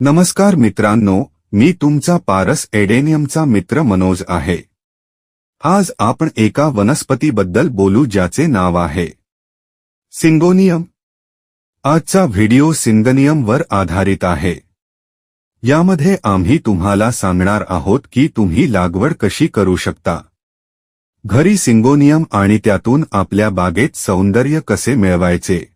नमस्कार मित्रांनो मी तुमचा पारस एडेनियमचा मित्र मनोज आहे. आज आपण एका वनस्पतीबद्दल बोलू ज्याचे नाव आहे. सिंगोनियम. आजचा व्हिडिओ सिंगनियमवर आधारित आहे. यामध्ये आम्ही तुम्हाला सांगणार आहोत की तुम्ही लागवड कशी करू शकता. घरी सिंगोनियम आणि त्यातून आपल्या बागेत सौंदर्य कसे मिळवायचे?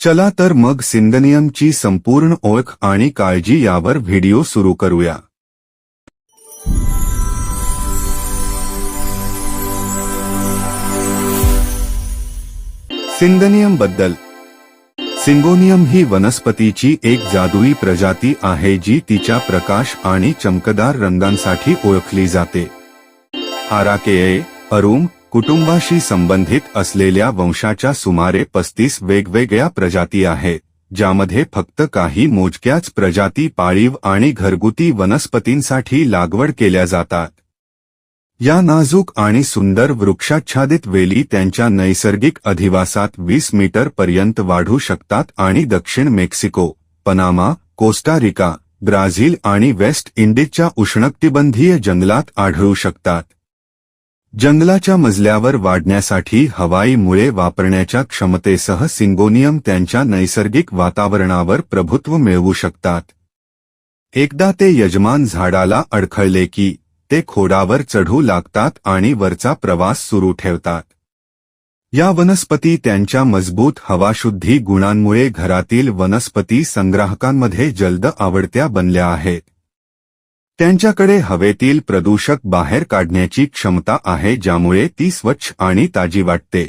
चला तर मग सिंदनियमची संपूर्ण ओळख आणि काळजी यावर व्हिडिओ सुरू करूया. सिंदनियमबद्दल सिंगोनियम ही वनस्पतीची एक जादुई प्रजाती आहे जी तिच्या प्रकाश आणि चमकदार रंगांसाठी ओळखली जाते. आराकेए अरुम कुटुंबाशी संबंधित असलेल्या वंशाच्या सुमारे पस्तीस वेगवेगळ्या प्रजाती आहेत ज्यामध्ये फक्त काही मोजक्याच प्रजाती पाळीव आणि घरगुती वनस्पतींसाठी लागवड केल्या जातात. या नाजूक आणि सुंदर वृक्षाच्छादित वेली त्यांच्या नैसर्गिक अधिवासात वीस मीटर पर्यंत वाढू शकतात आणि दक्षिण Mexico Panama Costa Rica Brazil आणि वेस्ट इंडिजच्या उष्णकटिबंधीय जंगलात आढळू शकतात. जंगलाच्या मजल्यावर वाढण्यासाठी हवाई मुळे वापरण्याच्या क्षमतेसह सिंगोनियम त्यांच्या नैसर्गिक वातावरणावर प्रभुत्व मिळवू शकतात. एकदा ते यजमान झाडाला अडखळले की ते खोडावर चढू लागतात आणि वरचा प्रवास सुरू ठेवतात. या वनस्पती त्यांच्या मजबूत हवाशुद्धी गुणांमुळे घरातील वनस्पती संग्राहकांमध्ये जलद आवडत्या बनल्या आहेत. त्यांच्याकडे हवेतील प्रदूषक बाहेर काढण्याची क्षमता आहे ज्यामुळे ती स्वच्छ आणि ताजी वाटते.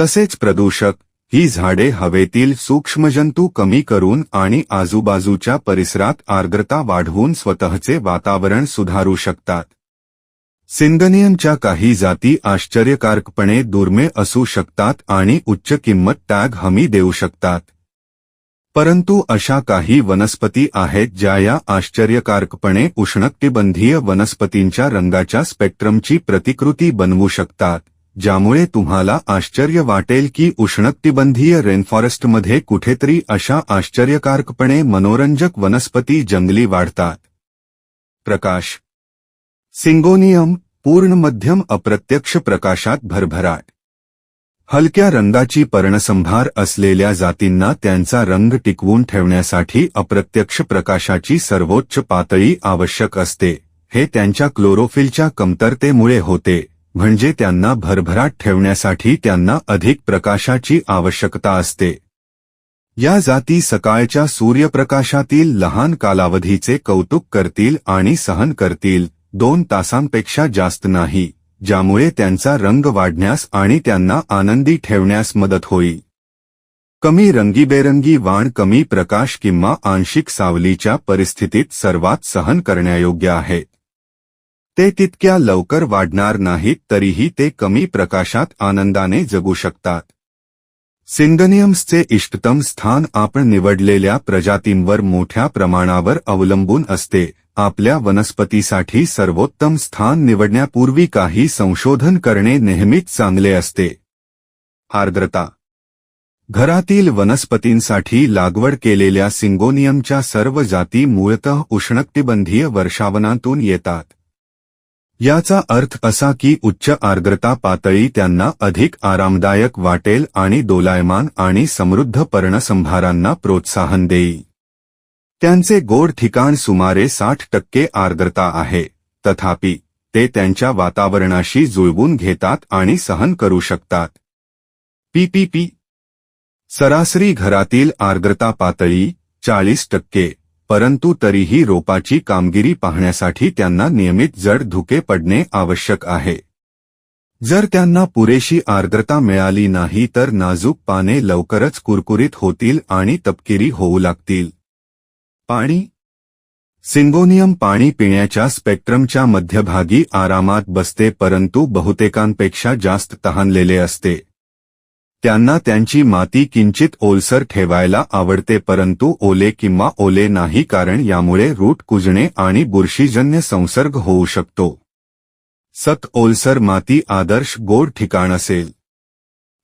तसेच प्रदूषक ही झाडे हवेतील सूक्ष्मजंतू कमी करून आणि आजूबाजूच्या परिसरात आर्द्रता वाढवून स्वतःचे वातावरण सुधारू शकतात. सिंगनियमच्या काही जाती आश्चर्यकारकपणे दुर्मिळ असू शकतात आणि उच्च किंमत टॅग हमी देऊ शकतात. परंतु अशा काही वनस्पती आहेत ज्या या आश्चर्यकारकपणे उष्णकटिबंधीय वनस्पतींच्या रंगाच्या स्पेक्ट्रमची प्रतिकृती बनवू शकतात ज्यामुळे तुम्हाला आश्चर्य वाटेल की उष्णकटिबंधीय रेनफॉरेस्टमध्ये कुठेतरी अशा आश्चर्यकारकपणे मनोरंजक वनस्पती जंगली वाढतात. प्रकाश सिंगोनियम पूर्ण मध्यम अप्रत्यक्ष प्रकाशात भरभराट. हलक्या रंगाची पर्णसंभार असलेल्या जातींना त्यांचा रंग टिकवून ठेवण्यासाठी अप्रत्यक्ष प्रकाशाची सर्वोच्च पातळी आवश्यक असते. हे त्यांच्या क्लोरोफिलच्या कमतरतेमुळे होते म्हणजे त्यांना भरभराट ठेवण्यासाठी त्यांना अधिक प्रकाशाची आवश्यकता असते. या जाती सकाळच्या सूर्यप्रकाशातील लहान कालावधीचे कौतुक करतील आणि सहन करतील दोन तासांपेक्षा जास्त नाही. ज्यामुळे त्यांचा रंग वाढण्यास आणि त्यांना आनंदी ठेवण्यास मदत होईल. कमी रंगीबेरंगी वाण कमी प्रकाश किंवा आंशिक सावलीच्या परिस्थितीत सर्वात सहन करण्यायोग्य आहेत ते तितक्या लवकर वाढणार नाहीत तरीही ते कमी प्रकाशात आनंदाने जगू शकतात. सिंगनियम्सचे इष्टतम स्थान आपण निवडलेल्या प्रजातींवर मोठ्या प्रमाणावर अवलंबून असते. आपल्या वनस्पतीसाठी सर्वोत्तम स्थान निवडण्यापूर्वी काही संशोधन करणे नेहमीच चांगले असते. आर्द्रता. घरातील वनस्पतींसाठी लागवड केलेल्या सिंगोनियमच्या सर्व जाती मूळतः उष्णकटिबंधीय वर्षावनातून येतात. याचा अर्थ असा की उच्च आर्द्रता पातळी त्यांना अधिक आरामदायक वाटेल आणि दोलायमान आणि समृद्ध पर्णसंभारांना प्रोत्साहन देई त्यांचे गोड ठिकाण सुमारे साठ टक्के आर्द्रता आहे. तथापि ते त्यांच्या वातावरणाशी जुळवून घेतात आणि सहन करू शकतात. पीपीपी सरासरी घरातील आर्द्रता पातळी चाळीस टक्के. परंतु तरीही रोपाची कामगिरी पाहण्यासाठी त्यांना नियमित जड धुके पडणे आवश्यक आहे. जर त्यांना पुरेशी आर्द्रता मिळाली नाही तर नाजूक पाने लवकरच कुरकुरीत होतील आणि तपकिरी होऊ लागतील. पाणी. सिंगोनियम पाणी पिण्याच्या स्पेक्ट्रमच्या मध्यभागी आरामात बसते परंतु बहुतेकांपेक्षा जास्त तहानलेले असते. त्यांना त्यांची माती किंचित ओलसर ठेवायला आवडते परंतु ओले किंवा ओले नाही कारण यामुळे रूट कुजणे आणि बुरशीजन्य संसर्ग होऊ शकतो. सत ओलसर माती आदर्श गोड ठिकाण असेल.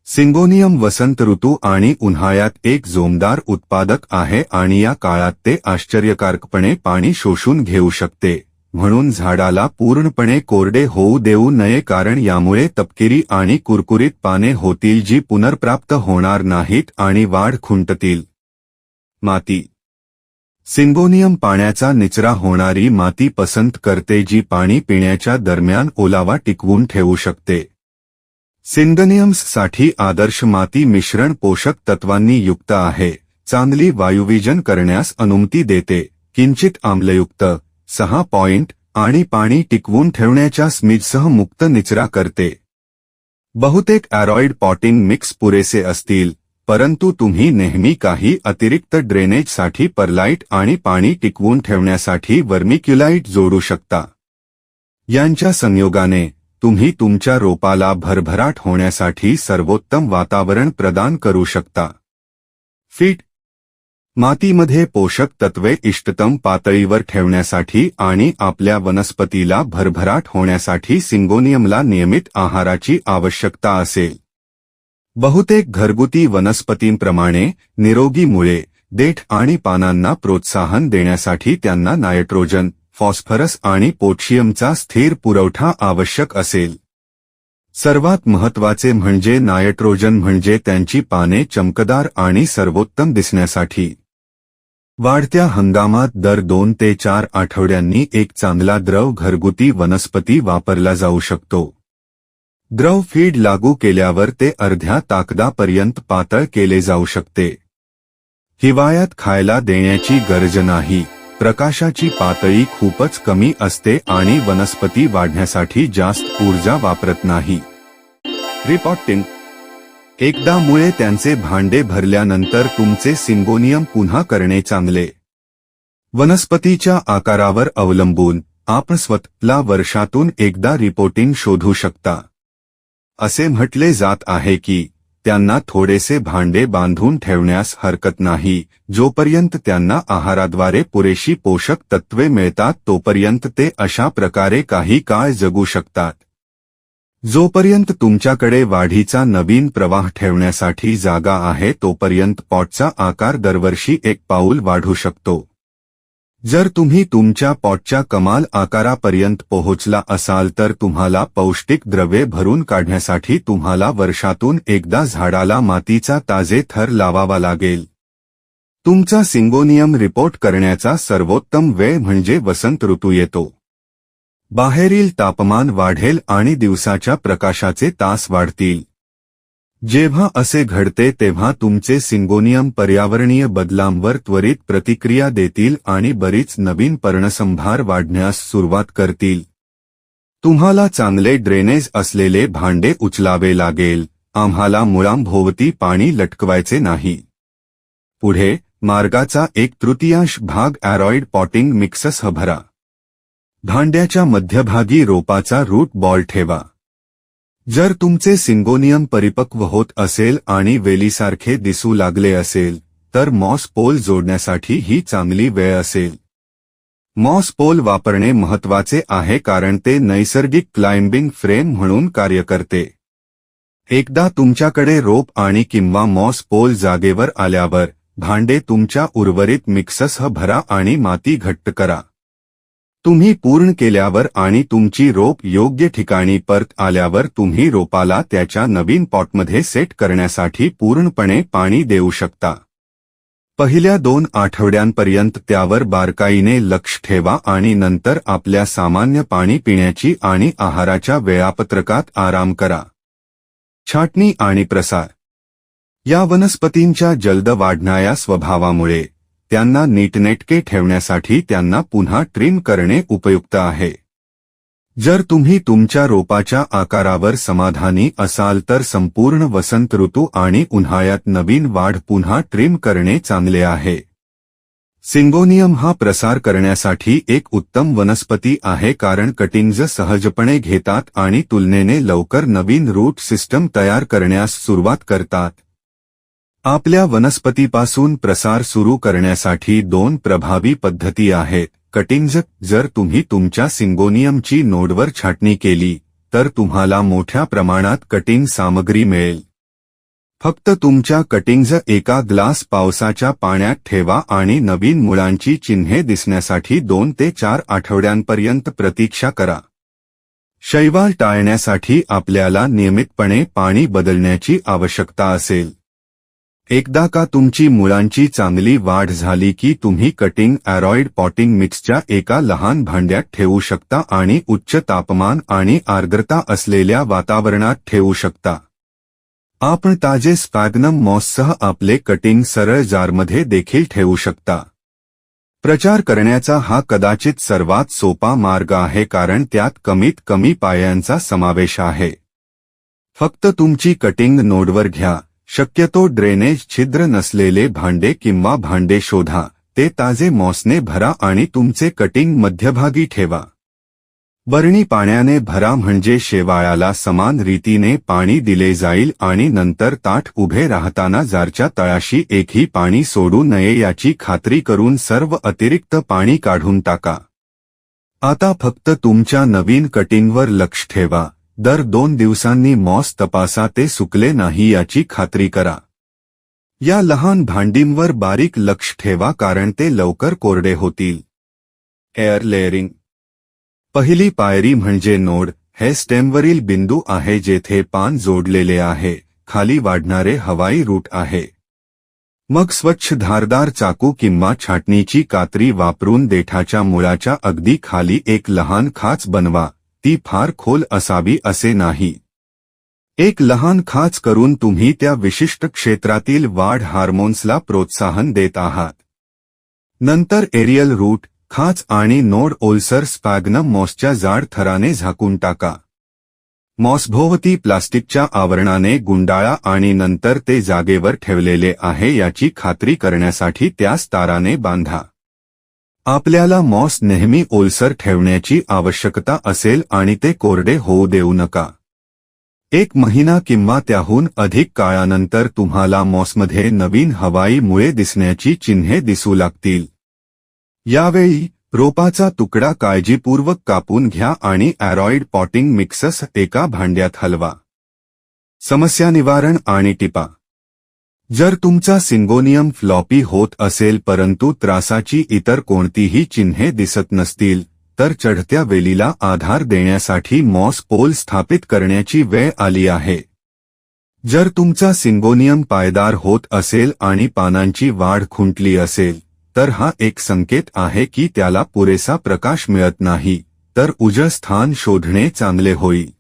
सिंगोनियम वसंत ऋतू आणि उन्हाळ्यात एक जोमदार उत्पादक आहे आणि या काळात ते आश्चर्यकारकपणे पाणी शोषून घेऊ शकते. म्हणून झाडाला पूर्णपणे कोरडे होऊ देऊ नये कारण यामुळे तपकिरी आणि कुरकुरीत पाने होतील जी पुनर्प्राप्त होणार नाहीत आणि वाढ खुंटतील. माती. सिंगोनियम पाण्याचा निचरा होणारी माती पसंत करते जी पाणी पिण्याच्या दरम्यान ओलावा टिकवून ठेवू शकते. सिंगनियम्ससाठी आदर्श माती मिश्रण पोषक तत्वांनी युक्त आहे. चांगली वायुविजन करण्यास अनुमती देते. किंचित आम्लयुक्त. सहा पॉइंट आणि पाणी टिकवून ठेवण्याच्या स्मिजसह मुक्त निचरा करते. बहुतेक अॅरॉइड पॉटिंग मिक्स पुरेसे असतील परंतु तुम्ही नेहमी काही अतिरिक्त ड्रेनेजसाठी परलाईट आणि पाणी टिकवून ठेवण्यासाठी वर्मिक्युलाइट जोडू शकता. यांच्या संयोगाने तुम्ही तुमच्या रोपाला भरभराट होण्यासाठी सर्वोत्तम वातावरण प्रदान करू शकता. फिट मातीमध्ये पोषक तत्वे इष्टतम पातळीवर ठेवण्यासाठी आणि आपल्या वनस्पतीला भरभराट होण्यासाठी सिंगोनियमला नियमित आहाराची आवश्यकता असेल. बहुतेक घरगुती वनस्पतींप्रमाणे निरोगी मुळे देठ आणि पानांना प्रोत्साहन देण्यासाठी त्यांना नायट्रोजन फॉस्फरस आणि पोटॅशियमचा स्थिर पुरवठा आवश्यक असेल. सर्वात महत्त्वाचे म्हणजे नायट्रोजन म्हणजे त्यांची पाने चमकदार आणि सर्वोत्तम दिसण्यासाठी. वाढत्या हंगामात दर दोन ते चार आठवड्यांनी एक चांगला द्रव घरगुती वनस्पती वापरला जाऊ शकतो. द्रव फीड लागू केल्यावर ते अर्ध्या ताकदापर्यंत पातळ केले जाऊ शकते. हिवाळ्यात खायला देण्याची गरज नाही. प्रकाशाची पातळी खूपच कमी असते आणि वनस्पती वाढण्यासाठी जास्त ऊर्जा वापरत नाही. रिपॉटिंग एकदा मुळे त्यांचे भांडे भरल्यानंतर तुमचे सिंगोनियम पुन्हा करणे चांगले. वनस्पतीच्या आकारावर अवलंबून आपण स्वतःला वर्षातून एकदा रिपोर्टिंग शोधू शकता. असे म्हटले जात आहे की त्यांना थोडेसे भांडे बांधून ठेवण्यास हरकत नाही जोपर्यंत त्यांना आहाराद्वारे पुरेशी पोषक तत्वे मिळतात तोपर्यंत ते अशा प्रकारे काही काळ जगू शकतात. जोपर्यंत तुमच्याकडे वाढीचा नवीन प्रवाह ठेवण्यासाठी जागा आहे तोपर्यंत पॉटचा आकार दरवर्षी एक पाऊल वाढू शकतो. जर तुम्ही तुमच्या पॉटच्या कमाल आकारापर्यंत पोहोचला असाल तर तुम्हाला पौष्टिक द्रव्ये भरून काढण्यासाठी तुम्हाला वर्षातून एकदा झाडाला मातीचा ताजे थर लावावा लागेल. तुमचा सिंगोनियम रिपोर्ट करण्याचा सर्वोत्तम वेळ म्हणजे वसंत ऋतू येतो. बाहेरील तापमान वाढेल आणि दिवसाच्या प्रकाशाचे तास वाढतील. जेव्हा असे घडते तेव्हा तुमचे सिंगोनियम पर्यावरणीय बदलांवर त्वरित प्रतिक्रिया देतील आणि बरीच नवीन पर्णसंभार वाढण्यास सुरुवात करतील. तुम्हाला चांगले ड्रेनेज असलेले भांडे उचलावे लागेल. आम्हाला मुळांभोवती पाणी लटकवायचे नाही. पुढे मार्गाचा एक तृतीयांश भाग अॅरॉइड पॉटिंग मिक्सस भरा भांड्याच्या मध्यभागी रोपाचा रूट बॉल ठेवा. जर तुमचे सिंगोनियम परिपक्व होत असेल आणि वेलीसारखे दिसू लागले असेल तर मॉस पोल जोडण्यासाठी ही चांगली वेळ असेल. मॉस पोल वापरणे महत्त्वाचे आहे कारण ते नैसर्गिक क्लाइम्बिंग फ्रेम म्हणून कार्य करते. एकदा तुमच्याकडे रोप आणि किंवा मॉस पोल जागेवर आल्यावर भांडे तुमच्या उर्वरित मिक्ससह भरा आणि माती घट्ट करा. तुम्ही पूर्ण केल्यावर आणि तुमची रोप योग्य ठिकाणी परत आल्यावर तुम्ही रोपाला त्याच्या नवीन पॉटमध्ये सेट करण्यासाठी पूर्णपणे पाणी देऊ शकता. पहिल्या दोन आठवड्यांपर्यंत त्यावर बारकाईने लक्ष ठेवा आणि नंतर आपल्या सामान्य पाणी पिण्याची आणि आहाराच्या वेळापत्रकात आराम करा. छाटणी आणि प्रसार. या वनस्पतींच्या जलद वाढणाऱ्या स्वभावामुळे त्यांना नीटनेटके ठेवण्यासाठी त्यांना पुन्हा ट्रिम करणे उपयुक्त आहे. जर तुम्ही तुमच्या रोपाच्या आकारावर समाधानी असाल तर संपूर्ण वसंत ऋतू आणि उन्हाळ्यात नवीन वाढ पुन्हा ट्रिम करणे चांगले आहे. सिंगोनियम हा प्रसार करण्यासाठी एक उत्तम वनस्पती आहे कारण कटिंग्ज सहजपणे घेतात आणि तुलनेने लवकर नवीन रूट सिस्टम तयार करण्यास सुरुवात करतात. आपल्या वनस्पतीपासून प्रसार सुरू करण्यासाठी दोन प्रभावी पद्धती आहेत. कटिंग्ज जर तुम्ही तुमच्या सिंगोनियमची नोडवर छाटणी केली तर तुम्हाला मोठ्या प्रमाणात कटिंग सामग्री मिळेल. फक्त तुमच्या कटिंग्ज एका ग्लास पावसाच्या पाण्यात ठेवा आणि नवीन मुळांची चिन्हे दिसण्यासाठी दोन ते चार आठवड्यांपर्यंत प्रतीक्षा करा. शैवाल टाळण्यासाठी आपल्याला नियमितपणे पाणी बदलण्याची आवश्यकता असेल. एकदा का तुमची मुळांची चांगली वाढ झाली की तुम्ही कटिंग अॅरॉइड पॉटिंग मिक्सच्या एका लहान भांड्यात ठेवू शकता आणि उच्च तापमान आणि आर्द्रता असलेल्या वातावरणात ठेवू शकता. आपण ताजे स्पॅग्नम मॉससह आपले कटिंग सरळ जारमध्ये देखील ठेवू शकता. प्रचार करण्याचा हा कदाचित सर्वात सोपा मार्ग आहे कारण त्यात कमीत कमी पायांचा समावेश आहे. फक्त तुमची कटिंग नोडवर घ्या. शक्यतो ड्रेनेज छिद्र नसलेले भांडे किंवा भांडे शोधा ते ताजे मॉसने भरा आणि तुमचे कटिंग मध्यभागी ठेवा. बरणी पाण्याने भरा म्हणजे शेवाळाला समान रीतीने पाणी दिले जाईल आणि नंतर ताठ उभे राहताना जारच्या तळाशी एकही पाणी सोडू नये याची खात्री करून सर्व अतिरिक्त पाणी काढून टाका. आता फक्त तुमच्या नवीन कटिंगवर लक्ष ठेवा. दर दोन दिवसांनी मॉस तपासा ते सुकले नाही याची खात्री करा. या लहान भांडींवर बारीक लक्ष ठेवा कारण ते लवकर कोरडे होतील. Air layering. पहिली पायरी म्हणजे नोड हे स्टेमवरील बिंदू आहे जेथे पान जोडलेले आहे खाली वाढणारे हवाई रूट आहे. मग स्वच्छ धारदार चाकू किंवा छाटणीची कात्री वापरून देठाच्या मुळाच्या अगदी खाली एक लहान खाच बनवा. ती फार खोल असावी असे नाही. एक लहान खाच करून तुम्ही त्या विशिष्ट क्षेत्रातील वाढ हार्मोन्सला प्रोत्साहन देत आहात. नंतर एरियल रूट खाच आणि नोड ओल्सर स्पॅग्नम मॉसच्या जाड थराने झाकून टाका. मॉसभोवती प्लास्टिकच्या आवरणाने गुंडाळा आणि नंतर ते जागेवर ठेवलेले आहे याची खात्री करण्यासाठी त्यास ताराने बांधा. आपल्याला मॉस नेहमी ओलसर ठेवण्याची आवश्यकता असेल आणि ते कोरडे होऊ देऊ नका. एक महिना किंवा त्याहून अधिक काळानंतर तुम्हाला मॉसमध्ये नवीन हवाई मुळे दिसण्याची चिन्हे दिसू लागतील. यावेळी रोपाचा तुकडा काळजीपूर्वक कापून घ्या आणि अॅरॉइड पॉटिंग मिक्सस एका भांड्यात हलवा. समस्या निवारण आणि टिपा. जर तुमचा सिंगोनियम फ्लॉपी होत असेल परंतु त्रासाची इतर कोणतीही चिन्हे दिसत नसतील तर चढत्या वेलीला आधार देण्यासाठी मॉस पोल स्थापित करण्याची वेळ आली आहे. जर तुमचा सिंगोनियम पायदार होत असेल आणि पानांची वाढ खुंटली असेल तर हा एक संकेत आहे की त्याला पुरेसा प्रकाश मिळत नाही तर उजळ स्थान शोधणे चांगले होईल.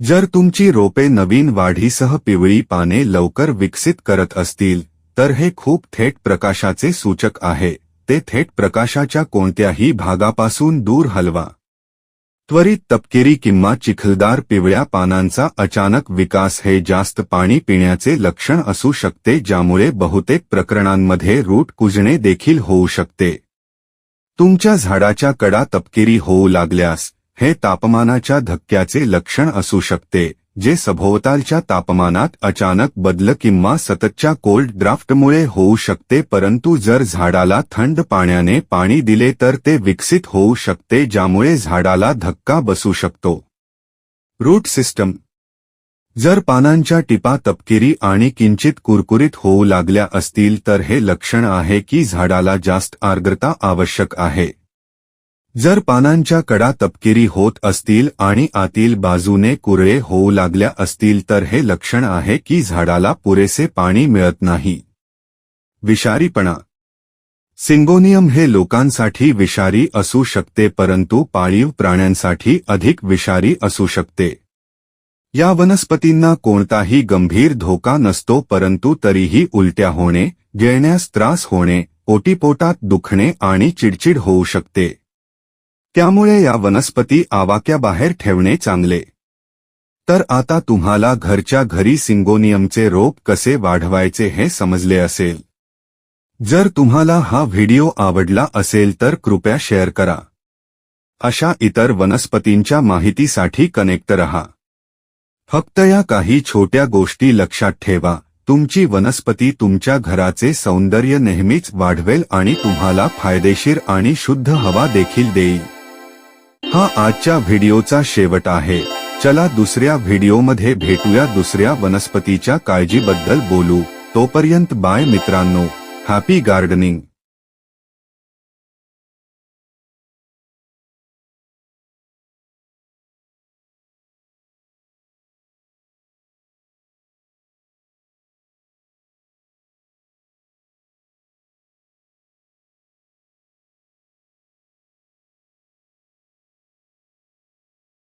जर तुमची रोपे नवीन वाढीसह पिवळी पाने लवकर विकसित करत असतील तर हे खूप थेट प्रकाशाचे सूचक आहे. ते थेट प्रकाशाच्या कोणत्याही भागापासून दूर हलवा. त्वरित तपकिरी किंवा चिखलदार पिवळ्या पानांचा अचानक विकास हे जास्त पाणी पिण्याचे लक्षण असू शकते ज्यामुळे बहुतेक प्रकरणांमध्ये रूट कुजणे देखील होऊ शकते. तुमच्या झाडाच्या कडा तपकिरी होऊ लागल्यास हे तापमानाच्या धक्क्याचे लक्षण असू शकते जे सभोवतालच्या तापमानात अचानक बदल किंवा सततच्या कोल्ड ड्राफ्टमुळे होऊ शकते परंतु जर झाडाला थंड पाण्याने पाणी दिले तर ते विकसित होऊ शकते ज्यामुळे झाडाला धक्का बसू शकतो. Root system. जर पानांच्या टिपा तपकिरी आणि किंचित कुरकुरीत होऊ लागल्या असतील तर हे लक्षण आहे की झाडाला जास्त आर्द्रता आवश्यक आहे. जर पानांच्या कडा तपकिरी होत असतील आणि आतील बाजूने कुरळे होऊ लागल्या असतील तर हे लक्षण आहे की झाडाला पुरेसे पाणी मिळत नाही. विषारीपणा. सिंगोनियम हे लोकांसाठी विषारी असू शकते परंतु पाळीव प्राण्यांसाठी अधिक विषारी असू शकते. या वनस्पतींना कोणताही गंभीर धोका नसतो परंतु तरीही उलट्या होणे गिळण्यास त्रास होणे ओटीपोटात दुखणे आणि चिडचिड होऊ शकते. त्यामुळे या वनस्पती आवाक्याबाहेर ठेवणे चांगले. तर आता तुम्हाला घरच्या घरी सिंगोनियमचे रोप कसे वाढवायचे हे समजले असेल. जर तुम्हाला हा व्हिडिओ आवडला असेल तर कृपया शेअर करा. अशा इतर वनस्पतींच्या माहितीसाठी कनेक्ट रहा. फक्त या काही छोट्या गोष्टी लक्षात ठेवा तुमची वनस्पती तुमच्या घराचे सौंदर्य नेहमीच वाढवेल आणि तुम्हाला फायदेशीर आणि शुद्ध हवा देखील देईल. हा आजच्या व्हिडिओचा शेवट आहे. चला दुसऱ्या व्हिडिओमध्ये भेटूया दुसऱ्या वनस्पतीच्या काळजीबद्दल बोलू. तोपर्यंत बाय मित्रांनो. Happy gardening